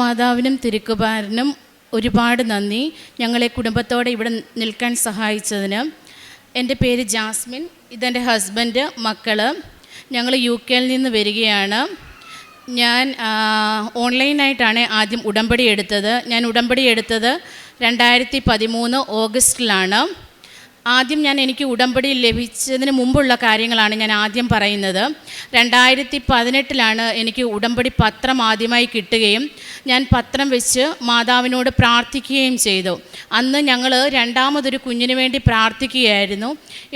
മാതാവിനും തിരുക്കുപാരനും ഒരുപാട് നന്ദി. ഞങ്ങളെ കുടുംബത്തോടെ ഇവിടെ നിൽക്കാൻ സഹായിച്ചതിന്. എന്റെ പേര് ജാസ്മിൻ ഇതെന്റെ ഹസ്ബൻഡ് മക്കൾ ഞങ്ങൾ യു കെയിൽ നിന്ന് വരികയാണ്. ഞാൻ ഓൺലൈനായിട്ടാണ് ആദ്യം ഉടമ്പടി എടുത്തത്. ഞാൻ ഉടമ്പടി എടുത്തത് രണ്ടായിരത്തി പതിമൂന്ന് ഓഗസ്റ്റിലാണ്. ആദ്യം ഞാൻ എനിക്ക് ഉടമ്പടി ലഭിച്ചതിന് മുമ്പുള്ള കാര്യങ്ങളാണ് ഞാൻ ആദ്യം പറയുന്നത്. രണ്ടായിരത്തി പതിനെട്ടിലാണ് എനിക്ക് ഉടമ്പടി പത്രം ആദ്യമായി കിട്ടുകയും ഞാൻ പത്രം വെച്ച് മാതാവിനോട് പ്രാർത്ഥിക്കുകയും ചെയ്തു. അന്ന് ഞങ്ങൾ രണ്ടാമതൊരു കുഞ്ഞിന് വേണ്ടി പ്രാർത്ഥിക്കുകയായിരുന്നു.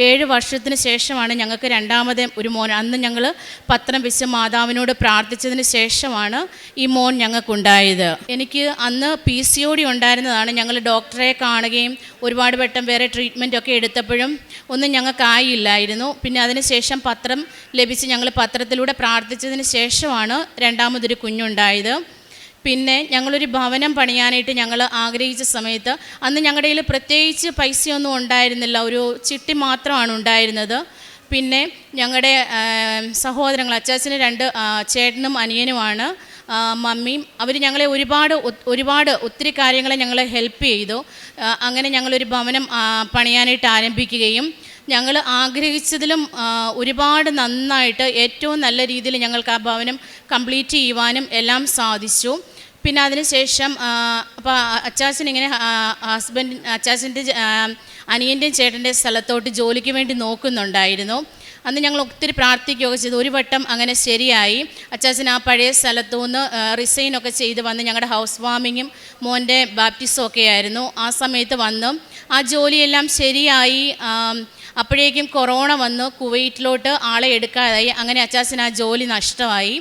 ഏഴ് വർഷത്തിന് ശേഷമാണ് ഞങ്ങൾക്ക് രണ്ടാമത് ഒരു മോൻ അന്ന് ഞങ്ങൾ പത്രം വെച്ച് മാതാവിനോട് പ്രാർത്ഥിച്ചതിന് ശേഷമാണ് ഈ മോൻ ഞങ്ങൾക്കുണ്ടായത്. എനിക്ക് അന്ന് പി സി ഒ ഡി ഉണ്ടായിരുന്നതാണ്. ഞങ്ങൾ ഡോക്ടറെ കാണുകയും ഒരുപാട് വട്ടം വേറെ ട്രീറ്റ്മെന്റ് ഒക്കെ എടുത്തപ്പോഴും ഒന്നും ഞങ്ങൾക്കായില്ലായിരുന്നു പിന്നെ അതിനുശേഷം പത്രം ലഭിച്ച് ഞങ്ങൾ പത്രത്തിലൂടെ പ്രാർത്ഥിച്ചതിന് ശേഷമാണ് രണ്ടാമതൊരു കുഞ്ഞുണ്ടായത്. പിന്നെ ഞങ്ങളൊരു ഭവനം പണിയാനായിട്ട് ഞങ്ങൾ ആഗ്രഹിച്ച സമയത്ത് അന്ന് ഞങ്ങളുടെ കയ്യിൽ പ്രത്യേകിച്ച് പൈസയൊന്നും ഉണ്ടായിരുന്നില്ല. ഒരു ചിട്ടി മാത്രമാണ് ഉണ്ടായിരുന്നത്. പിന്നെ ഞങ്ങളുടെ സഹോദരങ്ങൾ അച്ചാച്ചന് രണ്ട് ചേട്ടനും അനിയനുമാണ്. മമ്മിയും അവർ ഞങ്ങളെ ഒരുപാട് ഒരുപാട് ഒത്തിരി കാര്യങ്ങളെ ഞങ്ങളെ ഹെൽപ്പ് ചെയ്തു. അങ്ങനെ ഞങ്ങളൊരു ഭവനം പണിയാനായിട്ട് ആരംഭിക്കുകയും ഞങ്ങൾ ആഗ്രഹിച്ചതിലും ഒരുപാട് നന്നായിട്ട് ഏറ്റവും നല്ല രീതിയിൽ ഞങ്ങൾക്ക് ആ ഭവനം കംപ്ലീറ്റ് ചെയ്യുവാനും എല്ലാം സാധിച്ചു. പിന്നെ അതിനുശേഷം അപ്പോൾ അച്ചാച്ചൻ ഇങ്ങനെ ഹസ്ബൻഡ് അച്ചാച്ചന്റെ അനിയന്റെയും ചേട്ടന്റെ സ്ഥലത്തോട്ട് ജോലിക്ക് വേണ്ടി നോക്കുന്നുണ്ടായിരുന്നു. അന്ന് ഞങ്ങൾ ഒത്തിരി പ്രാർത്ഥിക്കുകയൊക്കെ ചെയ്തു. ഒരു വട്ടം അങ്ങനെ ശരിയായി. അച്ചാച്ചൻ ആ പഴയ സ്ഥലത്തു നിന്ന് റിസൈൻ ഒക്കെ ചെയ്ത് വന്ന് ഞങ്ങളുടെ ഹൗസ് വാമിങ്ങും മോന്റെ ബാപ്റ്റിസും ഒക്കെ ആയിരുന്നു. ആ സമയത്ത് വന്നു. ആ ജോലിയെല്ലാം ശരിയായി. അപ്പോഴേക്കും കൊറോണ വന്നു. കുവൈറ്റിലോട്ട് ആളെ എടുക്കാതായി. അങ്ങനെ അച്ചാച്ചൻ ആ ജോലി നഷ്ടമായി.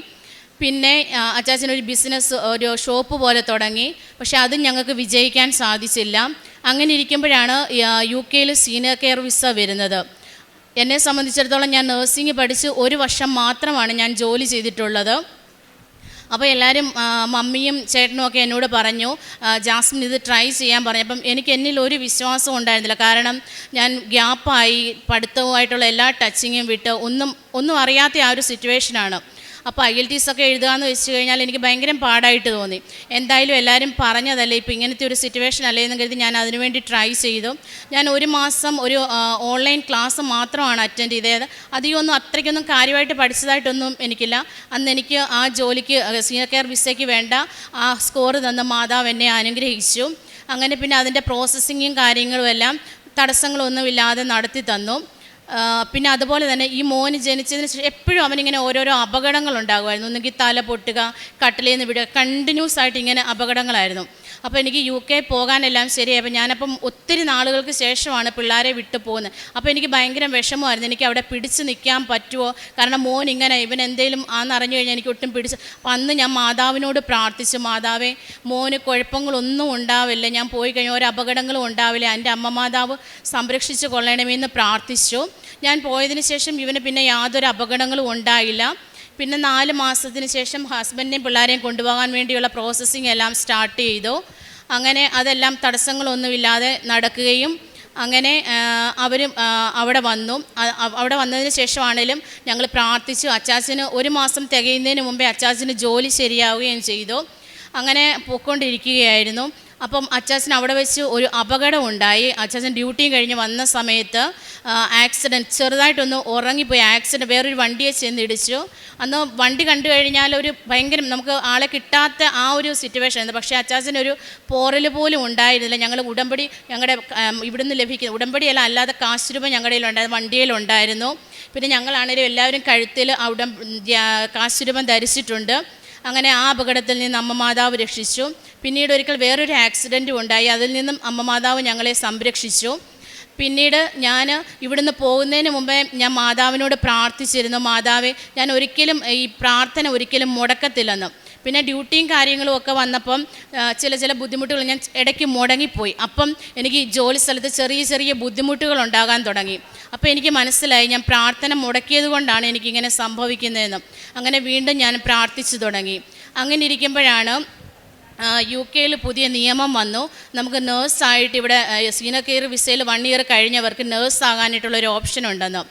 പിന്നെ അച്ചാച്ചൻ ഒരു ബിസിനസ് ഒരു ഷോപ്പ് പോലെ തുടങ്ങി. പക്ഷെ അതും ഞങ്ങൾക്ക് വിജയിക്കാൻ സാധിച്ചില്ല. അങ്ങനെ ഇരിക്കുമ്പോഴാണ് യു കെയിൽ സീനിയർ കെയർ വിസ വരുന്നത്. എന്നെ സംബന്ധിച്ചിടത്തോളം ഞാൻ നേഴ്സിംഗ് പഠിച്ച് ഒരു വർഷം മാത്രമാണ് ഞാൻ ജോലി ചെയ്തിട്ടുള്ളത്. അപ്പോൾ എല്ലാവരും മമ്മിയും ചേട്ടനും ഒക്കെ എന്നോട് പറഞ്ഞു ജാസ്മിൻ ഇത് ട്രൈ ചെയ്യാൻ പറഞ്ഞു അപ്പം എനിക്ക് എന്നിൽ ഒരു വിശ്വാസം ഉണ്ടായിരുന്നില്ല. കാരണം ഞാൻ ഗ്യാപ്പായി പഠിത്തവുമായിട്ടുള്ള എല്ലാ ടച്ചിങ്ങും വിട്ട് ഒന്നും ഒന്നും അറിയാത്ത ആ ഒരു സിറ്റുവേഷനാണ് അപ്പോൾ ഐ എൽ ടി എസ് ഒക്കെ എഴുതുകയെന്ന് വെച്ച് കഴിഞ്ഞാൽ എനിക്ക് ഭയങ്കര പാടായിട്ട് തോന്നി. എന്തായാലും എല്ലാവരും പറഞ്ഞതല്ലേ ഇപ്പോൾ ഇങ്ങനത്തെ ഒരു സിറ്റുവേഷൻ അല്ലേ എന്ന് കരുതി ഞാൻ അതിനുവേണ്ടി ട്രൈ ചെയ്തു. ഞാൻ ഒരു മാസം ഒരു ഓൺലൈൻ ക്ലാസ് മാത്രമാണ് അറ്റൻഡ് ചെയ്തത്. അധികമൊന്നും അത്രയ്ക്കൊന്നും കാര്യമായിട്ട് പഠിച്ചതായിട്ടൊന്നും എനിക്കില്ല. അന്ന് എനിക്ക് ആ ജോലിക്ക് സീനിയർ കെയർ വിസയ്ക്ക് വേണ്ട ആ സ്കോർ തന്ന മാതാവ് എന്നെ അനുഗ്രഹിച്ചു. അങ്ങനെ പിന്നെ അതിന്റെ പ്രോസസ്സിങ്ങും കാര്യങ്ങളും എല്ലാം തടസ്സങ്ങളൊന്നുമില്ലാതെ നടത്തി തന്നു. പിന്നെ അതുപോലെ തന്നെ ഈ മോന് ജനിച്ചതിന് ശേഷം എപ്പോഴും അവനിങ്ങനെ ഓരോരോ അപകടങ്ങൾ ഉണ്ടാകുമായിരുന്നു ഒന്നുകിൽ തല പൊട്ടുക കട്ടിലേന്ന് വിടുക കണ്ടിന്യൂസ് ആയിട്ട് ഇങ്ങനെ അപകടങ്ങളായിരുന്നു. അപ്പോൾ എനിക്ക് യു കെ പോകാനെല്ലാം ശരിയായപ്പോൾ ഞാനപ്പം ഒത്തിരി നാളുകൾക്ക് ശേഷമാണ് പിള്ളേരെ വിട്ടു പോകുന്നത് അപ്പോൾ എനിക്ക് ഭയങ്കര വിഷമമായിരുന്നു. എനിക്ക് അവിടെ പിടിച്ച് നിൽക്കാൻ പറ്റുമോ കാരണം മോൻ ഇങ്ങനെ ഇവൻ എന്തെങ്കിലും ആണെന്നറിഞ്ഞു കഴിഞ്ഞാൽ എനിക്ക് ഒട്ടും പിടിച്ച് അപ്പം അന്ന് ഞാൻ മാതാവിനോട് പ്രാർത്ഥിച്ചു. മാതാവേ മോന് കുഴപ്പങ്ങളൊന്നും ഉണ്ടാവില്ല. ഞാൻ പോയി കഴിഞ്ഞാൽ ഒരു അപകടങ്ങളും ഉണ്ടാവില്ല. എന്റെ അമ്മ മാതാവ് സംരക്ഷിച്ച് കൊള്ളണമെന്ന് പ്രാർത്ഥിച്ചു. ഞാൻ പോയതിന് ശേഷം ഇവന് പിന്നെ യാതൊരു അപകടങ്ങളും ഉണ്ടായില്ല. പിന്നെ നാല് മാസത്തിന് ശേഷം ഹസ്ബൻഡിനെയും പിള്ളേരെയും കൊണ്ടുപോകാൻ വേണ്ടിയുള്ള പ്രോസസ്സിങ് എല്ലാം സ്റ്റാർട്ട് ചെയ്തു. അങ്ങനെ അതെല്ലാം തടസ്സങ്ങളൊന്നുമില്ലാതെ നടക്കുകയും അങ്ങനെ അവരും അവിടെ വന്നു. അവിടെ വന്നതിന് ശേഷമാണേലും ഞങ്ങൾ പ്രാർത്ഥിച്ചു. അച്ചാച്ചന് ഒരു മാസം തികയുന്നതിന് മുമ്പേ അച്ചാച്ചന് ജോലി ശരിയാവുകയും ചെയ്തു. അങ്ങനെ പൊയ്ക്കൊണ്ടിരിക്കുകയായിരുന്നു. അപ്പം അച്ചാച്ചൻ അവിടെ വെച്ച് ഒരു അപകടം ഉണ്ടായി. അച്ചാച്ചൻ ഡ്യൂട്ടി കഴിഞ്ഞ് വന്ന സമയത്ത് ആക്സിഡന്റ് ചെറുതായിട്ടൊന്ന് ഉറങ്ങിപ്പോയി. ആക്സിഡന്റ് വേറൊരു വണ്ടിയെ ചെന്ന് ഇടിച്ചു അന്ന് വണ്ടി കണ്ടു കഴിഞ്ഞാൽ ഒരു ഭയങ്കരം നമുക്ക് ആളെ കിട്ടാത്ത ആ ഒരു സിറ്റുവേഷൻ ആയിരുന്നു. പക്ഷേ അച്ചാച്ചനൊരു പോറൽ പോലും ഉണ്ടായിരുന്നില്ല. ഞങ്ങൾ ഉടമ്പടി ഞങ്ങളുടെ ഇവിടുന്ന് ലഭിക്കുന്ന ഉടമ്പടിയല്ല അല്ലാതെ കാശ് രൂപ ഞങ്ങളുടെ കയ്യിലുണ്ടായിരുന്നു വണ്ടിയിലുണ്ടായിരുന്നു പിന്നെ ഞങ്ങളാണെങ്കിലും എല്ലാവരും കഴുത്തിൽ ആ ഉടം കാശ് രൂപം ധരിച്ചിട്ടുണ്ട്. അങ്ങനെ ആ അപകടത്തിൽ നിന്ന് അമ്മ മാതാവ് രക്ഷിച്ചു. പിന്നീട് ഒരിക്കൽ വേറൊരു ആക്സിഡന്റും ഉണ്ടായി. അതിൽ നിന്നും അമ്മ മാതാവ് ഞങ്ങളെ സംരക്ഷിച്ചു. പിന്നീട് ഞാൻ ഇവിടുന്ന് പോകുന്നതിന് മുമ്പേ ഞാൻ മാതാവിനോട് പ്രാർത്ഥിച്ചിരുന്നു. മാതാവെ ഞാൻ ഒരിക്കലും ഈ പ്രാർത്ഥന ഒരിക്കലും മുടക്കത്തില്ലെന്ന്. പിന്നെ ഡ്യൂട്ടിയും കാര്യങ്ങളും ഒക്കെ വന്നപ്പം ചില ചില ബുദ്ധിമുട്ടുകൾ ഞാൻ ഇടയ്ക്ക് മുടങ്ങിപ്പോയി. അപ്പം എനിക്ക് ജോലി സ്ഥലത്ത് ചെറിയ ചെറിയ ബുദ്ധിമുട്ടുകൾ ഉണ്ടാകാൻ തുടങ്ങി. അപ്പോൾ എനിക്ക് മനസ്സിലായി ഞാൻ പ്രാർത്ഥന മുടക്കിയത് കൊണ്ടാണ് എനിക്കിങ്ങനെ സംഭവിക്കുന്നതെന്ന്. അങ്ങനെ വീണ്ടും ഞാൻ പ്രാർത്ഥിച്ചു തുടങ്ങി. അങ്ങനെ ഇരിക്കുമ്പോഴാണ് യു കെയിൽ പുതിയ നിയമം വന്നു. നമുക്ക് നേഴ്സായിട്ട് ഇവിടെ സീനിയർ കെയർ വിസയിൽ വൺ ഇയർ കഴിഞ്ഞവർക്ക് നേഴ്സ് ആകാനായിട്ടുള്ള ഒരു ഓപ്ഷൻ ഉണ്ടെന്ന്.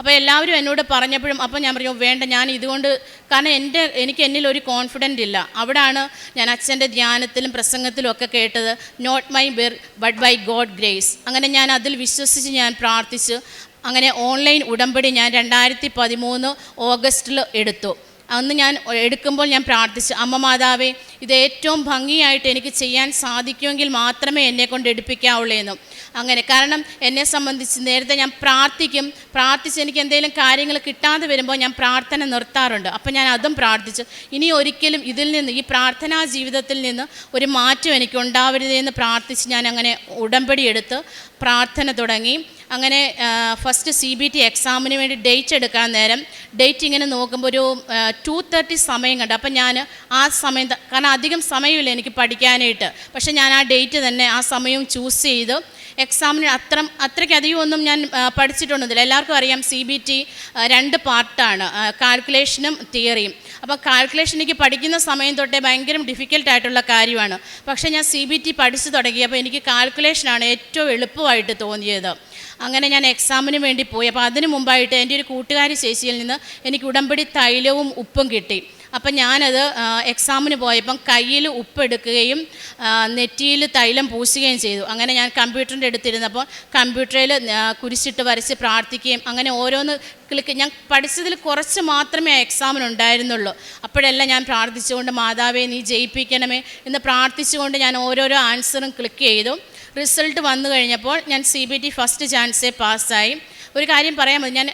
അപ്പോൾ എല്ലാവരും എന്നോട് പറഞ്ഞപ്പോഴും അപ്പോൾ ഞാൻ പറഞ്ഞു വേണ്ട ഞാൻ ഇതുകൊണ്ട് കാരണം എന്റെ എനിക്ക് എന്നിൽ ഒരു കോൺഫിഡന്റ് ഇല്ല. അവിടാണ് ഞാൻ അച്ഛന്റെ ധ്യാനത്തിലും പ്രസംഗത്തിലും ഒക്കെ കേട്ടത് നോട്ട് മൈ ബെർ ബട്ട് ബൈ ഗോഡ് ഗ്രേസ് അങ്ങനെ ഞാൻ അതിൽ വിശ്വസിച്ച് ഞാൻ പ്രാർത്ഥിച്ച് അങ്ങനെ ഓൺലൈൻ ഉടമ്പടി ഞാൻ രണ്ടായിരത്തി പതിമൂന്ന് ഓഗസ്റ്റിൽ എടുത്തു. അന്ന് ഞാൻ എടുക്കുമ്പോൾ ഞാൻ പ്രാർത്ഥിച്ചു അമ്മ മാതാവേ ഇത് ഏറ്റവും ഭംഗിയായിട്ട് എനിക്ക് ചെയ്യാൻ സാധിക്കുമെങ്കിൽ മാത്രമേ എന്നെ കൊണ്ട് എടുപ്പിക്കാവുള്ളൂ എന്നും അങ്ങനെ. കാരണം എന്നെ സംബന്ധിച്ച് നേരത്തെ ഞാൻ പ്രാർത്ഥിക്കും. പ്രാർത്ഥിച്ച് എനിക്ക് എന്തെങ്കിലും കാര്യങ്ങൾ കിട്ടാതെ വരുമ്പോൾ ഞാൻ പ്രാർത്ഥന നിർത്താറുണ്ട്. അപ്പം ഞാൻ അതും പ്രാർത്ഥിച്ചു. ഇനി ഒരിക്കലും ഇതിൽ നിന്ന് ഈ പ്രാർത്ഥനാ ജീവിതത്തിൽ നിന്ന് ഒരു മാറ്റം എനിക്ക് ഉണ്ടാവരുതെന്ന് പ്രാർത്ഥിച്ച് ഞാൻ അങ്ങനെ ഉടമ്പടി എടുത്ത് പ്രാർത്ഥന തുടങ്ങി. അങ്ങനെ ഫസ്റ്റ് സി ബി ടി എക്സാമിന് വേണ്ടി ഡേറ്റ് എടുക്കാൻ നേരം ഡേറ്റ് ഇങ്ങനെ നോക്കുമ്പോൾ ഒരു ടു തേർട്ടി സമയം കണ്ടു. അപ്പം ഞാൻ ആ സമയം കാരണം അധികം സമയമില്ല എനിക്ക് പഠിക്കാനായിട്ട്. പക്ഷേ ഞാൻ ആ ഡേറ്റ് തന്നെ ആ സമയവും ചൂസ് ചെയ്തു എക്സാമിന് അത്ര അത്രയ്ക്ക് അധികം ഒന്നും ഞാൻ പഠിച്ചിട്ടൊന്നുമില്ല. എല്ലാവർക്കും അറിയാം സി ബി ടി രണ്ട് പാർട്ടാണ് കാൽക്കുലേഷനും തിയറിയും അപ്പോൾ കാൽക്കുലേഷൻ എനിക്ക് പഠിക്കുന്ന സമയം തൊട്ടേ ഭയങ്കര ഡിഫിക്കൽട്ടായിട്ടുള്ള കാര്യമാണ്. പക്ഷേ ഞാൻ സി ബി ടി പഠിച്ചു തുടങ്ങിയപ്പോൾ എനിക്ക് കാൽക്കുലേഷനാണ് ഏറ്റവും എളുപ്പമായിട്ട് തോന്നിയത്. അങ്ങനെ ഞാൻ എക്സാമിന് വേണ്ടി പോയി. അപ്പോൾ അതിന് മുമ്പായിട്ട് എന്റെ ഒരു കൂട്ടുകാരി ചേച്ചിയിൽ നിന്ന് എനിക്ക് ഉടമ്പടി തൈലവും ഉപ്പും കിട്ടി. അപ്പം ഞാനത് എക്സാമിന് പോയപ്പം കയ്യിൽ ഉപ്പെടുക്കുകയും നെറ്റിയിൽ തൈലം പൂശുകയും ചെയ്തു. അങ്ങനെ ഞാൻ കമ്പ്യൂട്ടറിന്റെ അടുത്തിരുന്നപ്പോൾ കമ്പ്യൂട്ടറിൽ കുരിശിട്ട് വരച്ച് പ്രാർത്ഥിക്കുകയും അങ്ങനെ ഓരോന്ന് ക്ലിക്ക് ഞാൻ പഠിച്ചതിൽ കുറച്ച് മാത്രമേ എക്സാമിന് ഉണ്ടായിരുന്നുള്ളൂ. അപ്പോഴെല്ലാം ഞാൻ പ്രാർത്ഥിച്ചുകൊണ്ട് മാതാവേ നീ ജയിപ്പിക്കണമേ എന്ന് പ്രാർത്ഥിച്ചുകൊണ്ട് ഞാൻ ഓരോരോ ആൻസറും ക്ലിക്ക് ചെയ്തു. റിസൾട്ട് വന്നു കഴിഞ്ഞപ്പോൾ ഞാൻ സി ബി ടി ഫസ്റ്റ് ചാൻസേ പാസ്സായി. ഒരു കാര്യം പറയാൻ മതി ഞാൻ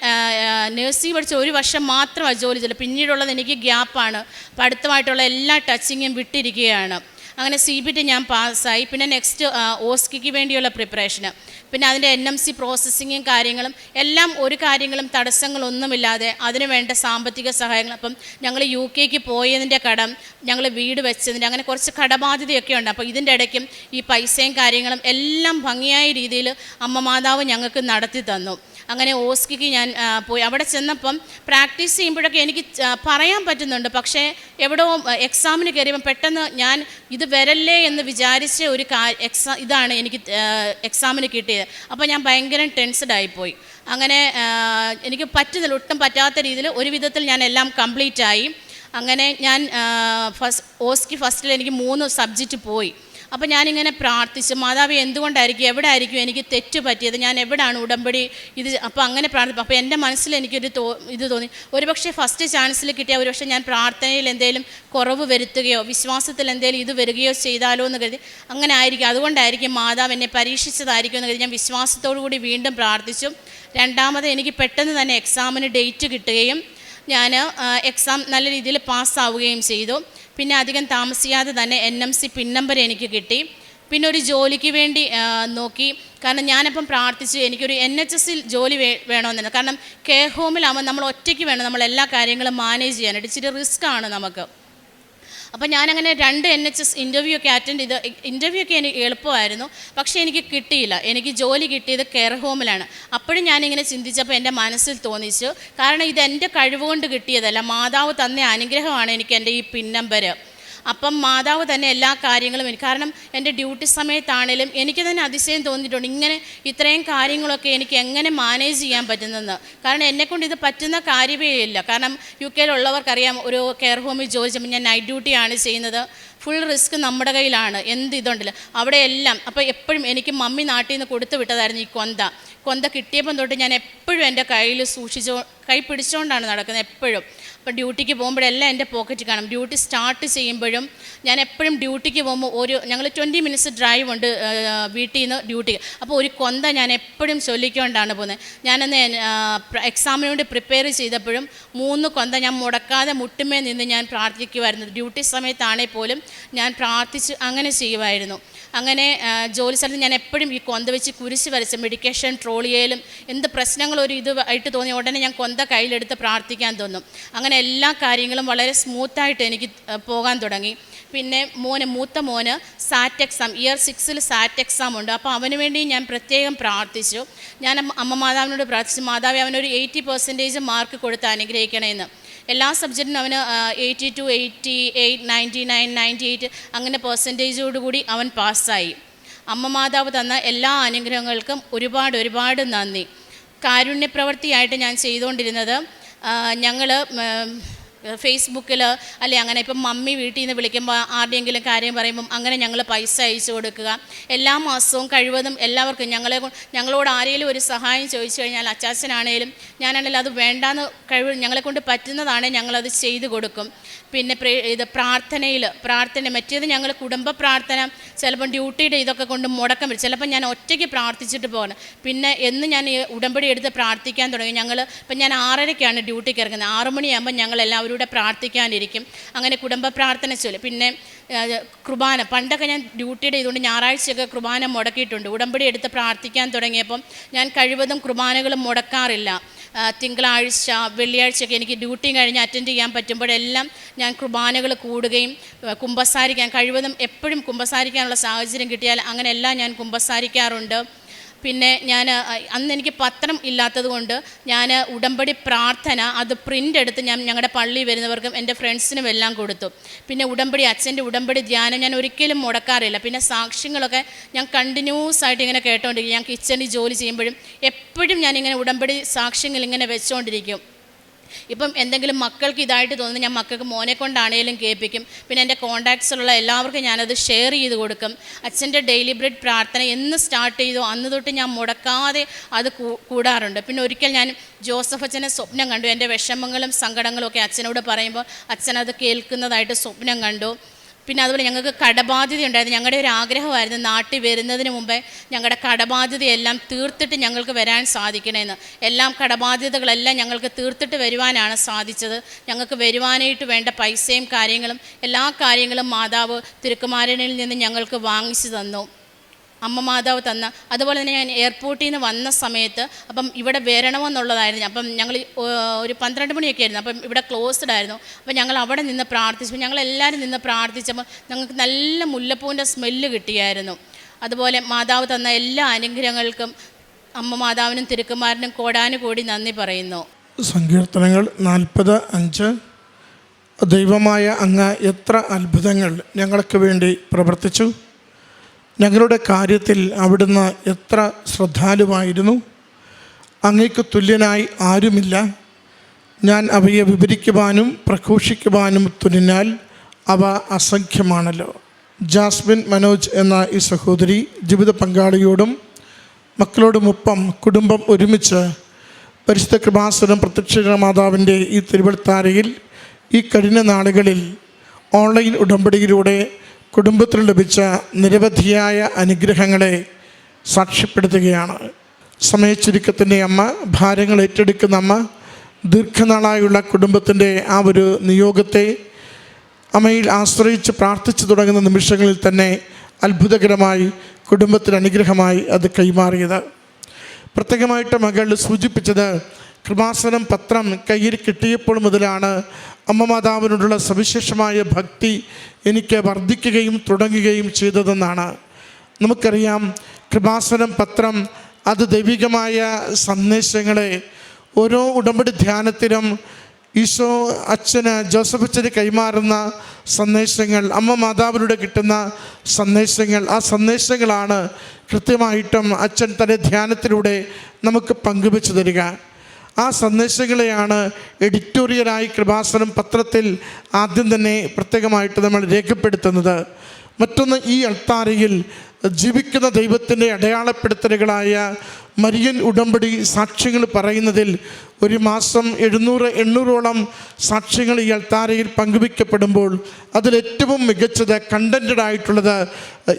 നേഴ്സിംഗ് പഠിച്ച ഒരു വർഷം മാത്രമാണ് ജോലി ചെയ്തത് പിന്നീടുള്ളത് എനിക്ക് ഗ്യാപ്പാണ് പഠിത്തമായിട്ടുള്ള എല്ലാ ടച്ചിങ്ങും വിട്ടിരിക്കുകയാണ്. അങ്ങനെ സി ബി ടി ഞാൻ പാസ്സായി. പിന്നെ നെക്സ്റ്റ് ഓസ്കിക്ക് വേണ്ടിയുള്ള പ്രിപ്പറേഷന് പിന്നെ അതിന്റെ എൻ എം സി പ്രോസസ്സിങ്ങും കാര്യങ്ങളും എല്ലാം ഒരു കാര്യങ്ങളും തടസ്സങ്ങളൊന്നുമില്ലാതെ അതിന് വേണ്ട സാമ്പത്തിക സഹായങ്ങൾ. അപ്പം ഞങ്ങൾ യു കെക്ക് പോയതിന്റെ കടം ഞങ്ങൾ വീട് വെച്ചതിന്റെ അങ്ങനെ കുറച്ച് കടബാധ്യതയൊക്കെ ഉണ്ട്. അപ്പോൾ ഇതിന്റെ ഇടയ്ക്കും ഈ പൈസയും കാര്യങ്ങളും എല്ലാം ഭംഗിയായ രീതിയിൽ അമ്മ മാതാവ് ഞങ്ങൾക്ക് നടത്തി തന്നു. അങ്ങനെ ഓസ്കിക്ക് ഞാൻ പോയി. അവിടെ ചെന്നപ്പം പ്രാക്ടീസ് ചെയ്യുമ്പോഴൊക്കെ എനിക്ക് പറയാൻ പറ്റുന്നുണ്ട്. പക്ഷേ എവിടെയോ എക്സാമിന് കയറിയപ്പം പെട്ടെന്ന് ഞാൻ ഇത് വരല്ലേ എന്ന് വിചാരിച്ച ഒരു എക്സാ ഇതാണ് എനിക്ക് എക്സാമിന് കിട്ടിയത്. അപ്പോൾ ഞാൻ ഭയങ്കര ടെൻസ്ഡായിപ്പോയി അങ്ങനെ എനിക്ക് പറ്റുന്നില്ല ഒട്ടും പറ്റാത്ത രീതിയിൽ ഒരു വിധത്തിൽ ഞാൻ എല്ലാം കംപ്ലീറ്റ് ആയി അങ്ങനെ ഞാൻ ഫസ്റ്റ് ഓസ്കി ഫസ്റ്റിൽ എനിക്ക് മൂന്ന് സബ്ജക്റ്റ് പോയി. അപ്പോൾ ഞാനിങ്ങനെ പ്രാർത്ഥിച്ച് മാതാവ് എന്തുകൊണ്ടായിരിക്കും? എവിടെ ആയിരിക്കും എനിക്ക് തെറ്റ് പറ്റിയത്? ഞാൻ എവിടെയാണ് ഉടമ്പടി ഇത്? അപ്പോൾ അങ്ങനെ പ്രാർത്ഥിച്ചു. അപ്പോൾ എന്റെ മനസ്സിൽ എനിക്കൊരു തോ ഇത് തോന്നി. ഒരുപക്ഷെ ഫസ്റ്റ് ചാൻസിൽ കിട്ടിയ ഒരുപക്ഷെ ഞാൻ പ്രാർത്ഥനയിൽ എന്തെങ്കിലും കുറവ് വരുത്തുകയോ വിശ്വാസത്തിൽ എന്തെങ്കിലും ഇത് വരികയോ ചെയ്താലോ എന്ന് കരുതി. അങ്ങനെ ആയിരിക്കും. അതുകൊണ്ടായിരിക്കും മാതാവ് എന്നെ പരീക്ഷിച്ചതായിരിക്കും എന്ന് കരുതി. ഞാൻ വിശ്വാസത്തോടു കൂടി വീണ്ടും പ്രാർത്ഥിച്ചു. രണ്ടാമത് എനിക്ക് പെട്ടെന്ന് തന്നെ എക്സാമിന് ഡേറ്റ് കിട്ടുകയും ഞാൻ എക്സാം നല്ല രീതിയിൽ പാസ്സാവുകയും ചെയ്തു. പിന്നെ അധികം താമസിയാതെ തന്നെ N M C pin number എനിക്ക് കിട്ടി. പിന്നെ ഒരു ജോലിക്ക് വേണ്ടി നോക്കി. കാരണം ഞാനപ്പം പ്രാർത്ഥിച്ചു എനിക്കൊരു എൻ എച്ച് എസിൽ ജോലി വേ വേണമെന്നുണ്ട് കാരണം കെയർ ഹോമിലാകുമ്പോൾ നമ്മൾ ഒറ്റയ്ക്ക് വേണം നമ്മൾ എല്ലാ കാര്യങ്ങളും മാനേജ് ചെയ്യാനായിട്ട്. ഇച്ചിരി റിസ്ക് ആണ് നമുക്ക്. അപ്പോൾ ഞാനങ്ങനെ രണ്ട് എൻ എച്ച് എസ് ഇന്റർവ്യൂ ഒക്കെ അറ്റൻഡ് ചെയ്ത് ഇന്റർവ്യൂ ഒക്കെ എനിക്ക് എളുപ്പമായിരുന്നു. പക്ഷേ എനിക്ക് കിട്ടിയില്ല. എനിക്ക് ജോലി കിട്ടിയത് കെയർ ഹോമിലാണ് അപ്പോഴും ഞാനിങ്ങനെ ചിന്തിച്ചപ്പോൾ എന്റെ മനസ്സിൽ തോന്നിച്ചു. കാരണം ഇത് എന്റെ കഴിവുകൊണ്ട് കിട്ടിയതല്ല. മാതാവ് തന്ന അനുഗ്രഹമാണ് എനിക്ക് എന്റെ ഈ പിൻ നമ്പർ അപ്പം മാതാവ് തന്നെ എല്ലാ കാര്യങ്ങളും എനിക്ക് കാരണം എന്റെ ഡ്യൂട്ടി സമയത്താണേലും എനിക്ക് തന്നെ അതിശയം തോന്നിയിട്ടുണ്ട് ഇങ്ങനെ ഇത്രയും കാര്യങ്ങളൊക്കെ എനിക്ക് എങ്ങനെ മാനേജ് ചെയ്യാൻ പറ്റുന്നെന്ന്. കാരണം എന്നെക്കൊണ്ട് ഇത് പറ്റുന്ന കാര്യമേ ഇല്ല. കാരണം യു കെയിലുള്ളവർക്കറിയാം ഒരു കെയർ ഹോമിൽ ചെയ്യുമ്പോൾ ഞാൻ നൈറ്റ് ഡ്യൂട്ടിയാണ് ചെയ്യുന്നത്. ഫുൾ റിസ്ക് നമ്മുടെ കയ്യിലാണ്. എന്ത് ഇതുണ്ടല്ലോ. അവിടെ എല്ലാം അപ്പോൾ എപ്പോഴും എനിക്ക് മമ്മി നാട്ടിൽ നിന്ന് കൊടുത്തു വിട്ടതായിരുന്നു ഈ കൊന്ത. കൊന്ത കിട്ടിയപ്പം തൊട്ട് ഞാൻ എപ്പോഴും എന്റെ കയ്യിൽ സൂക്ഷിച്ചോ കൈ പിടിച്ചുകൊണ്ടാണ് നടക്കുന്നത് എപ്പോഴും. അപ്പോൾ ഡ്യൂട്ടിക്ക് പോകുമ്പോഴെല്ലാം എന്റെ പോക്കറ്റ് കാണും. ഡ്യൂട്ടി സ്റ്റാർട്ട് ചെയ്യുമ്പോഴും ഞാൻ എപ്പോഴും ഡ്യൂട്ടിക്ക് പോകുമ്പോൾ ഒരു ഞങ്ങൾ ട്വന്റി മിനിറ്റ്സ് ഡ്രൈവ് ഉണ്ട് വീട്ടിൽ നിന്ന് ഡ്യൂട്ടിക്ക്. അപ്പോൾ ഒരു കൊന്ത ഞാൻ എപ്പോഴും ചൊല്ലിക്കൊണ്ടാണ് പോകുന്നത്. ഞാനന്ന് എക്സാമിന് വേണ്ടി പ്രിപ്പയർ ചെയ്തപ്പോഴും മൂന്ന് കൊന്ത ഞാൻ മുടക്കാതെ മുട്ടുമേ നിന്ന് ഞാൻ പ്രാർത്ഥിക്കുമായിരുന്നു ഡ്യൂട്ടി സമയത്താണെങ്കിൽ പോലും ഞാൻ പ്രാർത്ഥിച്ച് അങ്ങനെ ചെയ്യുമായിരുന്നു അങ്ങനെ ജോലി സ്ഥലത്ത് ഞാൻ എപ്പോഴും ഈ കൊന്ത വെച്ച് കുരിശ് വരച്ച് മെഡിക്കേഷൻ ട്രോളിയേലും എന്ത് പ്രശ്നങ്ങൾ ഒരു ഇത് ആയിട്ട് തോന്നി ഉടനെ ഞാൻ കൊന്ത കയ്യിലെടുത്ത് പ്രാർത്ഥിക്കാൻ തോന്നും. അങ്ങനെ എല്ലാ കാര്യങ്ങളും വളരെ സ്മൂത്തായിട്ട് എനിക്ക് പോകാൻ തുടങ്ങി. പിന്നെ മോന് മൂത്ത മോന് സാറ്റ് എക്സാം ഇയർ സിക്സിൽ സാറ്റ് എക്സാം ഉണ്ട്. അപ്പോൾ അവന് വേണ്ടി ഞാൻ പ്രത്യേകം പ്രാർത്ഥിച്ചു. ഞാൻ അമ്മ മാതാവിനോട് പ്രാർത്ഥിച്ചു മാതാവ് അവനൊരു എയ്റ്റി പെർസെന്റേജ് മാർക്ക് കൊടുത്ത് അനുഗ്രഹിക്കണമെന്ന് എല്ലാ സബ്ജക്റ്റിനും അവന് eighty two eighty eight ninety nine ninety eight അങ്ങനെ പെർസെന്റേജോടുകൂടി അവൻ പാസ്സായി. അമ്മ മാതാവ് തന്ന എല്ലാ അനുഗ്രഹങ്ങൾക്കും ഒരുപാട് ഒരുപാട് നന്ദി. കാരുണ്യപ്രവൃത്തിയായിട്ട് ഞാൻ ചെയ്തുകൊണ്ടിരുന്നത് ഞങ്ങൾ ഫേസ്ബുക്കിൽ അല്ലെ അങ്ങനെ ഇപ്പം മമ്മി വീട്ടിൽ നിന്ന് വിളിക്കുമ്പോൾ ആരുടെയെങ്കിലും കാര്യം പറയുമ്പം അങ്ങനെ ഞങ്ങൾ പൈസ അയച്ചു കൊടുക്കുക. എല്ലാ മാസവും കഴിവതും എല്ലാവർക്കും ഞങ്ങളെ ഞങ്ങളോട് ആരെങ്കിലും ഒരു സഹായം ചോദിച്ചു കഴിഞ്ഞാൽ അച്ചാച്ചനാണേലും ഞാനാണെങ്കിലും അത് വേണ്ടാന്ന് കഴിവ് ഞങ്ങളെ കൊണ്ട് പറ്റുന്നതാണെങ്കിൽ ഞങ്ങളത് ചെയ്തു കൊടുക്കും. പിന്നെ ഇത് പ്രാർത്ഥനയിൽ പ്രാർത്ഥന മറ്റേത് ഞങ്ങൾ കുടുംബ പ്രാർത്ഥന ചിലപ്പം ഡ്യൂട്ടിയുടെ ഇതൊക്കെ കൊണ്ട് മുടക്കം വരും. ചിലപ്പോൾ ഞാൻ ഒറ്റയ്ക്ക് പ്രാർത്ഥിച്ചിട്ട് പോകണം പിന്നെ എന്ന് ഞാൻ ഉടമ്പടി എടുത്ത് പ്രാർത്ഥിക്കാൻ തുടങ്ങി. ഞങ്ങൾ ഇപ്പം ഞാൻ ആറരയ്ക്കാണ് ഡ്യൂട്ടിക്ക് ഇറങ്ങുന്നത്. ആറു മണിയാകുമ്പോൾ ഞങ്ങൾ എല്ലാവരും കൂടെ പ്രാർത്ഥിക്കാനിരിക്കും. അങ്ങനെ കുടുംബ പ്രാർത്ഥന ചൊല്ലും. പിന്നെ കുർബാന. പണ്ടൊക്കെ ഞാൻ ഡ്യൂട്ടിയുടെ ഇതുകൊണ്ട് ഞായറാഴ്ചയൊക്കെ കുർബാന മുടക്കിയിട്ടുണ്ട്. ഉടമ്പടി എടുത്ത് പ്രാർത്ഥിക്കാൻ തുടങ്ങിയപ്പം ഞാൻ കഴിവതും കുർബാനകൾ മുടക്കാറില്ല. തിങ്കളാഴ്ച വെള്ളിയാഴ്ചയൊക്കെ എനിക്ക് ഡ്യൂട്ടി കഴിഞ്ഞ് അറ്റൻഡ് ചെയ്യാൻ പറ്റുമ്പോഴെല്ലാം ഞാൻ കുർബാനകൾ കൂടുകയും കുമ്പസാരിക്കാൻ കഴിവതും എപ്പോഴും കുമ്പസാരിക്കാനുള്ള സാഹചര്യം കിട്ടിയാൽ അങ്ങനെയെല്ലാം ഞാൻ കുമ്പസാരിക്കാറുണ്ട്. പിന്നെ ഞാൻ അന്ന് എനിക്ക് പത്രം ഇല്ലാത്തത് കൊണ്ട് ഞാൻ ഉടമ്പടി പ്രാർത്ഥന അത് പ്രിന്റ് എടുത്ത് ഞാൻ ഞങ്ങളുടെ പള്ളി വരുന്നവർക്കും എന്റെ ഫ്രണ്ട്സിനും എല്ലാം കൊടുത്തു. പിന്നെ ഉടമ്പടി അച്ഛന്റെ ഉടമ്പടി ധ്യാനം ഞാൻ ഒരിക്കലും മുടക്കാറില്ല. പിന്നെ സാക്ഷ്യങ്ങളൊക്കെ ഞാൻ കണ്ടിന്യൂസ് ആയിട്ട് ഇങ്ങനെ കേട്ടോണ്ടിരിക്കും. ഞാൻ കിച്ചണിൽ ജോലി ചെയ്യുമ്പോഴും എപ്പോഴും ഞാനിങ്ങനെ ഉടമ്പടി സാക്ഷ്യങ്ങൾ ഇങ്ങനെ വെച്ചുകൊണ്ടിരിക്കും ഇപ്പം എന്തെങ്കിലും മക്കൾക്ക് ഇതായിട്ട് തോന്നുന്നു ഞാൻ മക്കൾക്ക് മോനെ കൊണ്ടാണേലും കേൾപ്പിക്കും. പിന്നെ എന്റെ കോൺടാക്ട്സിലുള്ള എല്ലാവർക്കും ഞാനത് ഷെയർ ചെയ്ത് കൊടുക്കും. അച്ഛന്റെ ഡെയിലി ബ്രെഡ് പ്രാർത്ഥന എന്ന് സ്റ്റാർട്ട് ചെയ്തു. അന്ന് തൊട്ട് ഞാൻ മുടക്കാതെ അത് കൂടാറുണ്ട്. പിന്നെ ഒരിക്കൽ ഞാൻ ജോസഫ് അച്ഛനെ സ്വപ്നം കണ്ടു. എന്റെ വിഷമങ്ങളും സങ്കടങ്ങളും ഒക്കെ അച്ഛനോട് പറയുമ്പോൾ അച്ഛനത് കേൾക്കുന്നതായിട്ട് സ്വപ്നം കണ്ടു. പിന്നെ അതുപോലെ ഞങ്ങൾക്ക് കടബാധ്യത ഉണ്ടായിരുന്നു ഞങ്ങളുടെ ഒരു ആഗ്രഹമായിരുന്നു നാട്ടിൽ വരുന്നതിന് മുമ്പേ ഞങ്ങളുടെ കടബാധ്യതയെല്ലാം തീർത്തിട്ട് ഞങ്ങൾക്ക് വരാൻ സാധിക്കണമെന്ന് എല്ലാം കടബാധ്യതകളെല്ലാം ഞങ്ങൾക്ക് തീർത്തിട്ട് വരുവാനാണ് സാധിച്ചത്. ഞങ്ങൾക്ക് വരുവാനായിട്ട് വേണ്ട പൈസയും കാര്യങ്ങളും എല്ലാ കാര്യങ്ങളും മാതാവ് തിരുക്കുമാരനിൽ നിന്ന് ഞങ്ങൾക്ക് വാങ്ങിച്ചു തന്നു. അമ്മ മാതാവ് തന്ന. അതുപോലെ തന്നെ ഞാൻ എയർപോർട്ടിൽ നിന്ന് വന്ന സമയത്ത് അപ്പം ഇവിടെ വരണമെന്നുള്ളതായിരുന്നു. അപ്പം ഞങ്ങൾ ഒരു പന്ത്രണ്ട് മണിയൊക്കെ ആയിരുന്നു. അപ്പം ഇവിടെ ക്ലോസ്ഡ് ആയിരുന്നു. അപ്പം ഞങ്ങൾ അവിടെ നിന്ന് പ്രാർത്ഥിച്ചു. ഞങ്ങൾ എല്ലാവരും നിന്ന് പ്രാർത്ഥിച്ചപ്പോൾ ഞങ്ങൾക്ക് നല്ല മുല്ലപ്പൂവിന്റെ സ്മെല്ല് കിട്ടിയായിരുന്നു. അതുപോലെ മാതാവ് തന്ന എല്ലാ അനുഗ്രഹങ്ങൾക്കും അമ്മ മാതാവിനും തിരുക്കുമാരനും കോടാനുകൂടി നന്ദി പറയുന്നു. സങ്കീർത്തനങ്ങൾ നാൽപ്പത് അഞ്ച്. ദൈവമായ അങ്ങ് എത്ര അത്ഭുതങ്ങൾ ഞങ്ങൾക്ക് വേണ്ടി പ്രവർത്തിച്ചു. ഞങ്ങളുടെ കാര്യത്തിൽ അവിടുന്ന് എത്ര ശ്രദ്ധാലുവായിരുന്നു? അങ്ങേക്ക് തുല്യനായി ആരുമില്ല. ഞാൻ അവയെ വിവരിക്കുവാനും പ്രഘോഷിക്കുവാനും തുനിഞ്ഞാൽ അവ അസംഖ്യമാണല്ലോ. ജാസ്മിൻ മനോജ് എന്ന ഈ സഹോദരി ജീവിത പങ്കാളിയോടും മക്കളോടുമൊപ്പം കുടുംബം ഒരുമിച്ച് പരിശുദ്ധ കൃപാസനം പ്രത്യക്ഷ മാതാവിന്റെ ഈ തിരുവഴുത്താരയിൽ ഈ കഴിഞ്ഞ നാളുകളിൽ ഓൺലൈൻ ഉടമ്പടിയിലൂടെ കുടുംബത്തിന് ലഭിച്ച നിരവധിയായ അനുഗ്രഹങ്ങളെ സാക്ഷ്യപ്പെടുത്തുകയാണ്. സമയച്ചുരുക്കത്തിന്റെ അമ്മ ഭാരങ്ങൾ ഏറ്റെടുക്കുന്ന അമ്മ ദീർഘനാളായുള്ള കുടുംബത്തിന്റെ ആ ഒരു നിയോഗത്തെ അമ്മയിൽ ആശ്രയിച്ച് പ്രാർത്ഥിച്ചു തുടങ്ങുന്ന നിമിഷങ്ങളിൽ തന്നെ അത്ഭുതകരമായി കുടുംബത്തിന് അനുഗ്രഹമായി അത് കൈമാറിയത്. പ്രത്യേകമായിട്ട് മകൾ സൂചിപ്പിച്ചത് കൃപാസനം പത്രം കയ്യിൽ കിട്ടിയപ്പോൾ മുതലാണ് അമ്മ മാതാവിനോടുള്ള സവിശേഷമായ ഭക്തി എനിക്ക് വർദ്ധിക്കുകയും തുടങ്ങുകയും ചെയ്തതെന്നാണ്. നമുക്കറിയാം കൃപാസനം പത്രം അത് ദൈവികമായ സന്ദേശങ്ങളെ ഓരോ ഉടമ്പടി ധ്യാനത്തിനും ഈശോ അച്ഛന് ജോസഫ് അച്ഛന് കൈമാറുന്ന സന്ദേശങ്ങൾ അമ്മ മാതാവിലൂടെ കിട്ടുന്ന സന്ദേശങ്ങൾ ആ സന്ദേശങ്ങളാണ് കൃത്യമായിട്ടും അച്ഛൻ തന്റെ ധ്യാനത്തിലൂടെ നമുക്ക് പങ്കുവെച്ചു തരിക. ആ സന്ദേശങ്ങളെയാണ് എഡിറ്റോറിയലായി കൃപാസനം പത്രത്തിൽ ആദ്യം തന്നെ പ്രത്യേകമായിട്ട് നമ്മൾ രേഖപ്പെടുത്തുന്നത്. മറ്റൊന്ന് ഈ അൾത്താരയിൽ ജീവിക്കുന്ന ദൈവത്തിന്റെ അടയാളപ്പെടുത്തലുകളായ മരിയൻ ഉടമ്പടി സാക്ഷ്യങ്ങൾ പറയുന്നതിൽ ഒരു മാസം എഴുന്നൂറ് എണ്ണൂറോളം സാക്ഷ്യങ്ങൾ ഈ അൾത്താരയിൽ പങ്കുവയ്ക്കപ്പെടുമ്പോൾ അതിലേറ്റവും മികച്ചത് കണ്ടന്റഡ് ആയിട്ടുള്ളത്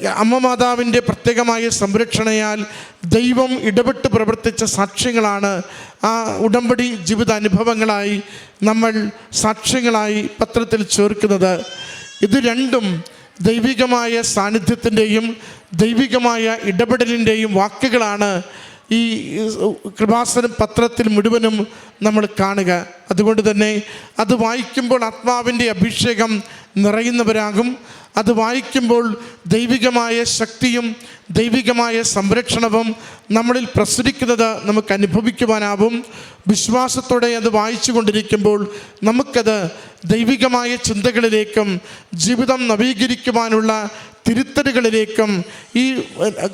അമ്മ മാതാവിന്റെ പ്രത്യേകമായ സംരക്ഷണയാൽ ദൈവം ഇടപെട്ട് പ്രവർത്തിച്ച സാക്ഷ്യങ്ങളാണ്. ആ ഉടമ്പടി ജീവിത അനുഭവങ്ങളായി നമ്മൾ സാക്ഷ്യങ്ങളായി പത്രത്തിൽ ചേർക്കുന്നത്. ഇത് രണ്ടും ദൈവികമായ സാന്നിധ്യത്തിന്റെയും ദൈവികമായ ഇടപെടലിന്റെയും വാക്കുകളാണ്. ഈ കൃപാസനം പത്രത്തിൽ മുഴുവനും നമ്മൾ കാണുക. അതുകൊണ്ട് തന്നെ അത് വായിക്കുമ്പോൾ ആത്മാവിന്റെ അഭിഷേകം നിറയുന്നവരാകും. അത് വായിക്കുമ്പോൾ ദൈവികമായ ശക്തിയും ദൈവികമായ സംരക്ഷണവും നമ്മളിൽ പ്രസരിക്കുന്നത് നമുക്ക് അനുഭവിക്കുവാനാവും. വിശ്വാസത്തോടെ അത് വായിച്ചു കൊണ്ടിരിക്കുമ്പോൾ നമുക്കത് ദൈവികമായ ചിന്തകളിലേക്കും ജീവിതം നവീകരിക്കുവാനുള്ള തിരുത്തലുകളിലേക്കും ഈ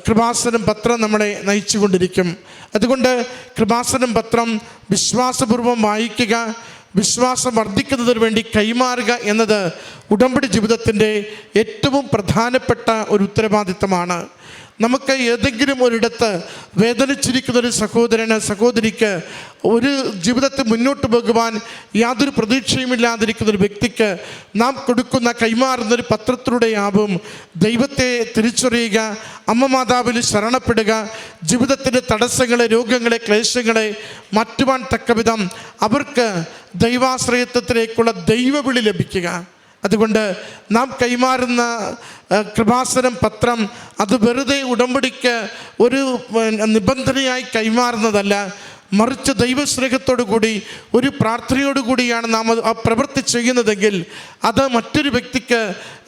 കൃപാസനം പത്രം നമ്മളെ നയിച്ചു കൊണ്ടിരിക്കും അതുകൊണ്ട് കൃപാസനം പത്രം വിശ്വാസപൂർവം വായിക്കുക വിശ്വാസം വർദ്ധിക്കുന്നതിന് വേണ്ടി കൈമാറുക എന്നത് ഉടമ്പടി ജീവിതത്തിന്റെ ഏറ്റവും പ്രധാനപ്പെട്ട ഒരു ഉത്തരവാദിത്തമാണ്. നമുക്ക് ഏതെങ്കിലും ഒരിടത്ത് വേദനിച്ചിരിക്കുന്ന ഒരു സഹോദരന് സഹോദരിക്ക് ഒരു ജീവിതത്തെ മുന്നോട്ട് പോകുവാൻ യാതൊരു പ്രതീക്ഷയുമില്ലാതിരിക്കുന്ന ഒരു വ്യക്തിക്ക് നാം കൊടുക്കുന്ന കൈമാറുന്ന ഒരു പത്രത്തിലൂടെയാവും ദൈവത്തെ തിരിച്ചറിയുക അമ്മ മാതാവിൽ ശരണപ്പെടുക ജീവിതത്തിന്റെ തടസ്സങ്ങളെ രോഗങ്ങളെ ക്ലേശങ്ങളെ മാറ്റുവാൻ തക്കവിധം അവർക്ക് ദൈവാശ്രയത്വത്തിലേക്കുള്ള ദൈവവിളി ലഭിക്കുക. അതുകൊണ്ട് നാം കൈമാറുന്ന കൃപാസനം പത്രം അത് വെറുതെ ഉടമ്പടിക്ക് ഒരു നിബന്ധനയായി കൈമാറുന്നതല്ല. മറിച്ച് ദൈവസ്നേഹത്തോടു കൂടി ഒരു കൂടിയാണ് നാം അത് ആ പ്രവൃത്തി ചെയ്യുന്നതെങ്കിൽ അത് മറ്റൊരു വ്യക്തിക്ക്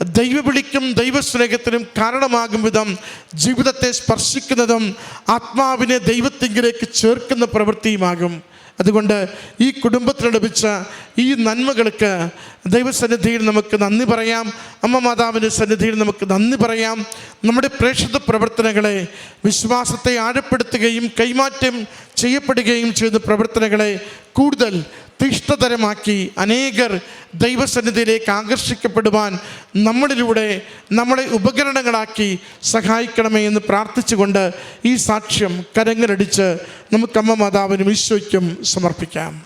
ദൈവവിളിക്കും ദൈവസ്നേഹത്തിനും കാരണമാകും വിധം ജീവിതത്തെ സ്പർശിക്കുന്നതും ആത്മാവിനെ ദൈവത്തിങ്കിലേക്ക് ചേർക്കുന്ന പ്രവൃത്തിയുമാകും. അതുകൊണ്ട് ഈ കുടുംബത്തിന് ലഭിച്ച ഈ നന്മകൾക്ക് ദൈവസന്നിധിയിൽ നമുക്ക് നന്ദി പറയാം. അമ്മ മാതാവിന്റെ സന്നിധിയിൽ നമുക്ക് നന്ദി പറയാം. നമ്മുടെ പ്രേക്ഷിത പ്രവർത്തനങ്ങളെ വിശ്വാസത്തെ ആഴപ്പെടുത്തുകയും കൈമാറ്റം ചെയ്യപ്പെടുകയും ചെയ്ത പ്രവർത്തനങ്ങളെ കൂടുതൽ തീഷ്ണതരമാക്കി അനേകർ ദൈവസന്നിധിയിലേക്ക് ആകർഷിക്കപ്പെടുവാൻ നമ്മളിലൂടെ നമ്മളെ ഉപകരണങ്ങളാക്കി സഹായിക്കണമേ എന്ന് പ്രാർത്ഥിച്ചുകൊണ്ട് ഈ സാക്ഷ്യം കരങ്ങളടിച്ച് നമുക്ക് അമ്മ മാതാവിനും ഈശോയ്ക്കും സമർപ്പിക്കാം.